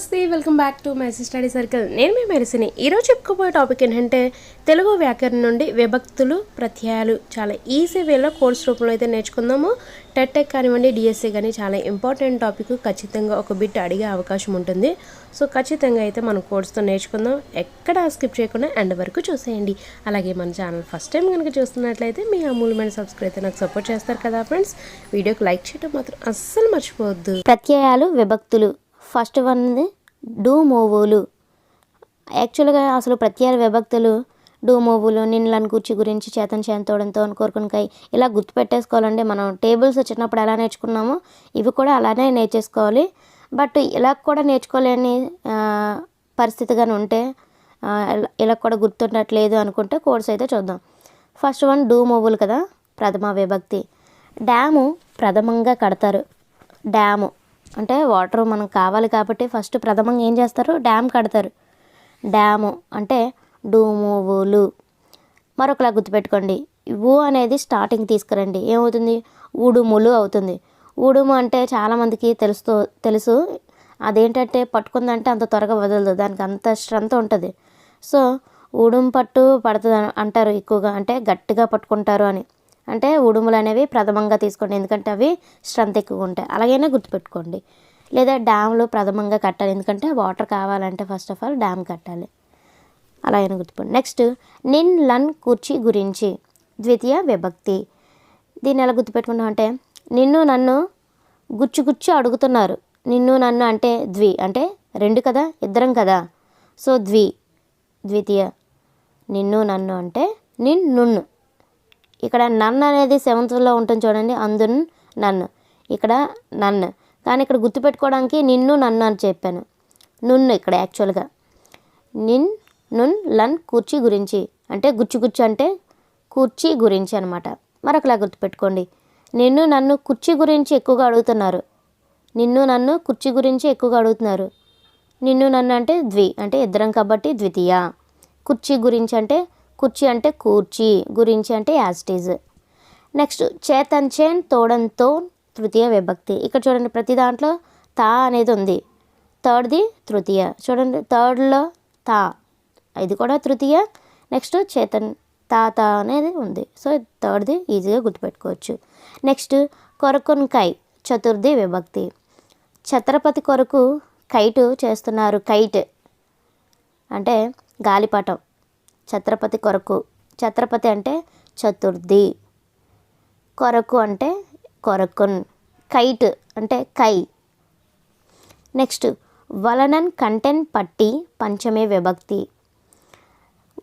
నమస్తే welcome back to my study circle. నేను మీ మెరిసిని. ఈరోజు చెప్పుకోబోయే టాపిక్ ఏంటంటే తెలుగు వ్యాకరణం నుండి విభక్తులు ప్రత్యయాలు. చాలా ఈజీ వేలో కోర్స్ రూపంలో అయితే నేర్చుకుందాము. టెట్టెక్ కానివ్వండి డిఎస్సి కానీ చాలా ఇంపార్టెంట్ టాపిక్. ఖచ్చితంగా ఒక బిట్ అడిగే అవకాశం ఉంటుంది. సో ఖచ్చితంగా అయితే మనం కోర్స్తో నేర్చుకుందాం. ఎక్కడ స్కిప్ చేయకుండా ఎండ్ వరకు చూసేయండి. అలాగే మన ఛానల్ ఫస్ట్ టైం కనుక చూస్తున్నట్లయితే మీ అమూల్యమైన సబ్స్క్రైబ్ అయితే నాకు సపోర్ట్ చేస్తారు కదా ఫ్రెండ్స్. వీడియోకి లైక్ చేయడం మాత్రం అస్సలు మర్చిపోవద్దు. ప్రత్యయాలు విభక్తులు ఫస్ట్ వన్ డూ యాక్చువల్గా అసలు ప్రత్యేక విభక్తులు డూ మూవులు నిన్నులను కూర్చి గురించి చేతన్ చేతోడంతో కోరుకునికాయ ఇలా గుర్తుపెట్టేసుకోవాలండి. మనం టేబుల్స్ వచ్చినప్పుడు ఎలా నేర్చుకున్నామో ఇవి కూడా అలానే నేర్చేసుకోవాలి. బట్ ఇలా కూడా నేర్చుకోలేని పరిస్థితి కానీ ఉంటే ఇలా- ఇలా కూడా గుర్తుండట్లేదు అనుకుంటే కోర్స్ అయితే చూద్దాం. ఫస్ట్ వన్ డూ కదా ప్రథమ విభక్తి. డ్యాము ప్రథమంగా కడతారు. డ్యాము. అంటే వాటర్ మనకు కావాలి కాబట్టి ఫస్ట్ ప్రథమంగా ఏం చేస్తారు? డ్యామ్ కడతారు. డ్యాము అంటే డూమోవులు మరొకలా గుర్తుపెట్టుకోండి. ఊ అనేది స్టార్టింగ్ తీసుకురండి. ఏమవుతుంది? ఉడుములు అవుతుంది. ఉడుము అంటే చాలామందికి తెలుస్తూ తెలుసు. అదేంటంటే పట్టుకుందంటే అంత త్వరగా వదలదు. దానికి అంత స్ట్రెంత్ ఉంటుంది. సో ఉడుము పట్టు పడుతుంది అంటారు ఎక్కువగా. అంటే గట్టిగా పట్టుకుంటారు అని. అంటే ఉడుములు అనేవి ప్రథమంగా తీసుకోండి. ఎందుకంటే అవి స్ట్రెంత్ ఎక్కువ ఉంటాయి. అలాగైనా గుర్తుపెట్టుకోండి. లేదా డ్యామ్లు ప్రథమంగా కట్టాలి. ఎందుకంటే వాటర్ కావాలంటే ఫస్ట్ ఆఫ్ ఆల్ డ్యామ్ కట్టాలి. అలా అయినా గుర్తుపెట్టు నెక్స్ట్ నిన్ లన్ కూర్చి గురించి ద్వితీయ విభక్తి. దీన్ని ఎలా గుర్తుపెట్టుకున్నాం అంటే నిన్ను నన్ను గుచ్చు గుచ్చు అడుగుతున్నారు. నిన్ను నన్ను అంటే ద్వి. అంటే రెండు కదా? ఇద్దరం కదా? సో ద్వి. ద్వితీయ. నిన్ను నన్ను అంటే నిన్ నున్ను. ఇక్కడ నన్ను అనేది సెవెంత్లో ఉంటుంది చూడండి అందున్ నన్ను ఇక్కడ నన్ను కానీ ఇక్కడ గుర్తుపెట్టుకోవడానికి నిన్ను నన్ను అని చెప్పాను. నున్ను ఇక్కడ యాక్చువల్గా నిన్ నున్ లన్ కుర్చీ గురించి. అంటే గుచ్చు గుచ్చు అంటే కుర్చీ గురించి అనమాట మరొకలా గుర్తుపెట్టుకోండి. నిన్ను నన్ను కుర్చీ గురించి ఎక్కువగా అడుగుతున్నారు. నిన్ను నన్ను కుర్చీ గురించి ఎక్కువగా అడుగుతున్నారు. నిన్ను నన్ను అంటే ద్వి. అంటే ఇద్దరం కాబట్టి ద్వితీయ. కుర్చీ గురించి అంటే కుర్చీ అంటే కూర్చి గురించి అంటే యాజ్టీజ్ నెక్స్ట్ చేతన్ చేన్ తోడంతో తృతీయ విభక్తి. ఇక్కడ చూడండి ప్రతి దాంట్లో తా అనేది ఉంది. థర్డ్ది తృతీయ. చూడండి థర్డ్లో తా. ఇది కూడా తృతీయ. నెక్స్ట్ చేతన్ తాత అనేది ఉంది. సో థర్డ్ది ఈజీగా గుర్తుపెట్టుకోవచ్చు. నెక్స్ట్ కొరకొన్కాయ్ చతుర్థి విభక్తి. ఛత్రపతి కొరకు కైటు చేస్తున్నారు కైట్. అంటే గాలిపటం. ఛత్రపతి కొరకు. ఛత్రపతి అంటే చతుర్థి. కొరకు అంటే కొరకున్. కైట్ అంటే కై. నెక్స్ట్ వలనన్ కంటెన్ పట్టి పంచమే విభక్తి.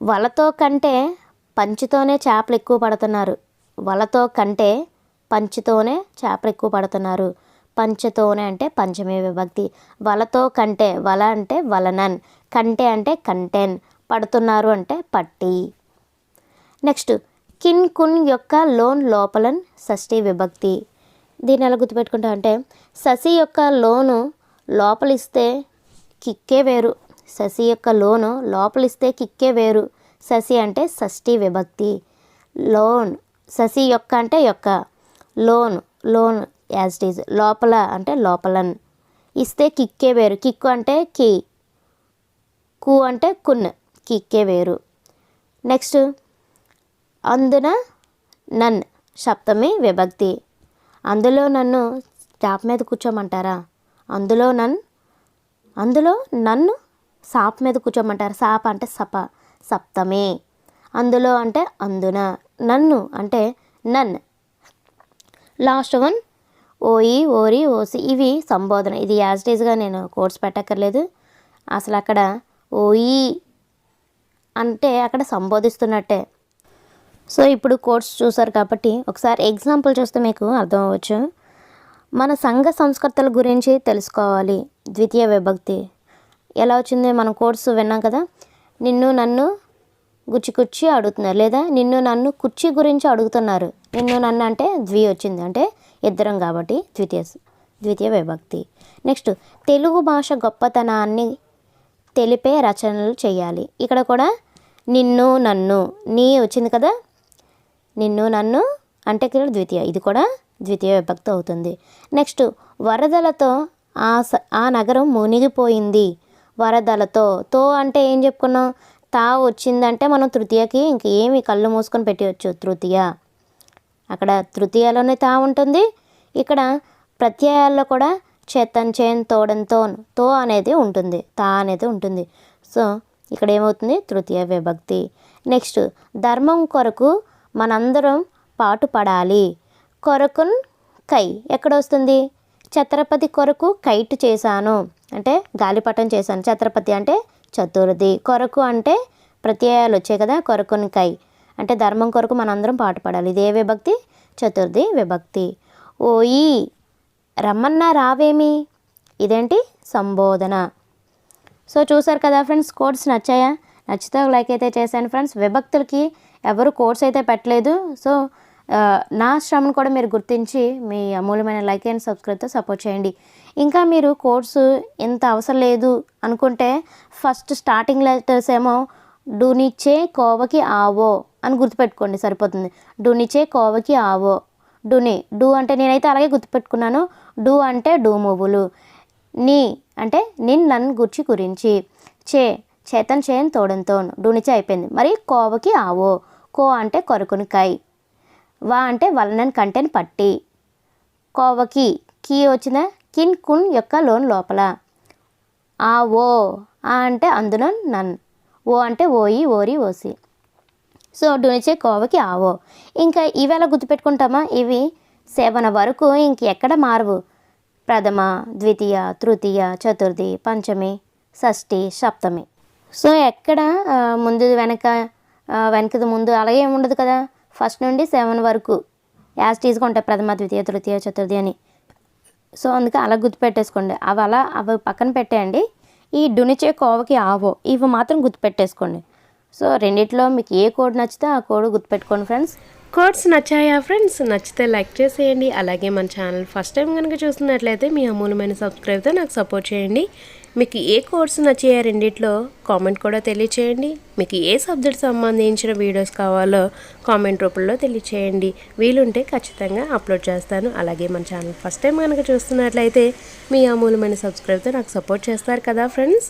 వలతో కంటే పంచుతోనే చేపలు ఎక్కువ పడుతున్నారు. వలతో కంటే పంచుతోనే చేపలు ఎక్కువ పడుతున్నారు. పంచతోనే అంటే పంచమే విభక్తి. వలతో కంటే వల అంటే వలనన్. కంటే అంటే కంటెన్. పడుతున్నారు అంటే పట్టి. నెక్స్ట్ కిన్ కున్ యొక్క లోన్ లోపలన్ షష్ఠీ విభక్తి. దీన్ని ఎలా గుర్తుపెట్టుకుంటా అంటే శశి యొక్క లోను లోపలిస్తే కిక్కే వేరు. శశి యొక్క లోను లోపలిస్తే కిక్కే వేరు. శశి అంటే షష్ఠీ విభక్తి. లోన్ శశి యొక్క అంటే యొక్క. Loan loan as it is. లోపల అంటే లోపలన్. ఇస్తే కిక్కే వేరు. కిక్కు అంటే కి. కు అంటే కున్. కిక్కే వేరు. నెక్స్ట్ అందున నన్ సప్తమి విభక్తి. అందులో నన్ను చాప మీద కూర్చోమంటారా? అందులో నన్ అందులో నన్ను సాప్ మీద కూర్చోమంటారు? సాప అంటే సప సప్తమే. అందులో అంటే అందున నన్ను అంటే నన్. లాస్ట్ వన్ ఓయి ఓరి ఓసి ఇవి సంబోధన. ఇది యాజ్ యాజిటేజ్గా నేను కోర్స్ పెట్టక్కర్లేదు. అసలు అక్కడ ఓయి అంటే అక్కడ సంబోధిస్తున్నట్టే. సో ఇప్పుడు కోర్స్ చూసారు కాబట్టి ఒకసారి ఎగ్జాంపుల్ చూస్తే మీకు అర్థం అవ్వచ్చు. మన సంఘ సంస్కర్తల గురించి తెలుసుకోవాలి ద్వితీయ విభక్తి. ఎలా వచ్చింది? మనం కోర్సు విన్నాం కదా? నిన్ను నన్ను గుచ్చి కుచ్చి అడుగుతున్నారు. లేదా నిన్ను నన్ను కుర్చీ గురించి అడుగుతున్నారు. నిన్ను నన్ను అంటే ద్వి వచ్చింది. అంటే ఇద్దరం కాబట్టి ద్వితీయ ద్వితీయ విభక్తి. నెక్స్ట్ తెలుగు భాష గొప్పతనాన్ని తెలిపే రచనలు చేయాలి. ఇక్కడ కూడా నిన్ను నన్ను. నీ వచ్చింది కదా? నిన్ను నన్ను అంటే క్రియలు ద్వితీయ. ఇది కూడా ద్వితీయ విభక్తి అవుతుంది. నెక్స్ట్ వరదలతో ఆ స ఆ నగరం మునిగిపోయింది. వరదలతో. తో అంటే ఏం చెప్పుకున్నాం? తా వచ్చిందంటే మనం తృతీయకి ఇంకేమి కళ్ళు మూసుకొని పెట్టవచ్చు తృతీయ. అక్కడ తృతీయలోనే తా ఉంటుంది. ఇక్కడ ప్రత్యయాల్లో కూడా చేతన్ చేన్ తోడంతో తో అనేది ఉంటుంది. తా అనేది ఉంటుంది. సో ఇక్కడ ఏమవుతుంది తృతీయ విభక్తి. నెక్స్ట్ ధర్మం కొరకు మనందరం పాటుపడాలి. కొరకున్ కై. ఎక్కడ వస్తుంది ఛత్రపతి కొరకు కైట్ చేశాను. అంటే గాలిపటం చేశాను. ఛత్రపతి అంటే చతుర్థి. కొరకు అంటే ప్రత్యయాలు వచ్చాయి కదా కొరకుని కై. అంటే ధర్మం కొరకు మనందరం పాటుపడాలి. ఇదే విభక్తి చతుర్థి విభక్తి. ఓయి రమ్మన్నా రావేమి? ఇదేంటి? సంబోధన. సో చూసారు కదా ఫ్రెండ్స్ కోడ్స్ నచ్చాయా? నచ్చితే ఒక లైక్ అయితే చేశాను ఫ్రెండ్స్. విభక్తులకి ఎవరు కోడ్స్ అయితే పెట్టలేదు. సో నా శ్రమను కూడా మీరు గుర్తించి మీ అమూల్యమైన లైక్ అండ్ సబ్స్క్రైబ్తో సపోర్ట్ చేయండి. ఇంకా మీరు కోర్సు ఇంత అవసరం లేదు అనుకుంటే ఫస్ట్ స్టార్టింగ్ లెటర్స్ ఏమో డూనిచ్చే కోవకి ఆవో అని గుర్తుపెట్టుకోండి సరిపోతుంది. డూనిచే కోవకి ఆవో డూని డూ అంటే నేనైతే అలాగే గుర్తుపెట్టుకున్నాను. డూ అంటే డూ మూవులు నీ అంటే నిన్ నన్ను గుర్చి గురించి చే చేతన్ చేయని తోడంతో డూనిచే అయిపోయింది. మరి కోవకి ఆవో. కో అంటే కొరకుని కై. వా అంటే వలనని కంటెని పట్టి. కోవకి కీ వచ్చిన కిన్ కున్ యొక్క లోన్ లోపల. ఆ ఓ ఆ అంటే అందులో నన్. ఓ అంటే ఓయి ఓరి ఓసి. సో డునిచే కోవకి ఆవో. ఇంకా ఇవి ఎలా గుర్తుపెట్టుకుంటామా? ఇవి సేవన వరకు ఇంకెక్కడ మారవు? ప్రథమ ద్వితీయ తృతీయ చతుర్థి పంచమి షష్ఠి సప్తమి. సో ఎక్కడ ముందు వెనక వెనకది ముందు అలాగే ఏముండదు ఉండదు కదా? ఫస్ట్ నుండి సెవెన్ వరకు. యాజ్ టీజ్గా ఉంటాయి ప్రథమ ద్వితీయ తృతీయ చతుర్థి అని. సో అందుకే అలా గుర్తుపెట్టేసుకోండి. అవి అలా అవి పక్కన పెట్టేయండి. ఈ డునిచే కోవకి ఆవో ఇవి మాత్రం గుర్తుపెట్టేసుకోండి. సో రెండిట్లో మీకు ఏ కోడ్ నచ్చితే ఆ కోడ్ గుర్తుపెట్టుకోండి ఫ్రెండ్స్. కోడ్స్ నచ్చాయా ఫ్రెండ్స్? నచ్చితే లైక్ చేసేయండి. అలాగే మన ఛానల్ ఫస్ట్ టైం కనుక చూస్తున్నట్లయితే మీ అమూల్యమైన సబ్స్క్రైబ్తో నాకు సపోర్ట్ చేయండి. మీకు ఏ కోర్స్ నచ్చాయా రెండిట్లో కామెంట్ కూడా తెలియచేయండి. మీకు ఏ సబ్జెక్ట్ సంబంధించిన వీడియోస్ కావాలో కామెంట్ రూపంలో తెలియచేయండి. వీలుంటే ఖచ్చితంగా అప్లోడ్ చేస్తాను. అలాగే మన ఛానల్ ఫస్ట్ టైం కనుక చూస్తున్నట్లయితే మీ అమూల్యమైన సబ్స్క్రైబ్తో నాకు సపోర్ట్ చేస్తారు కదా ఫ్రెండ్స్?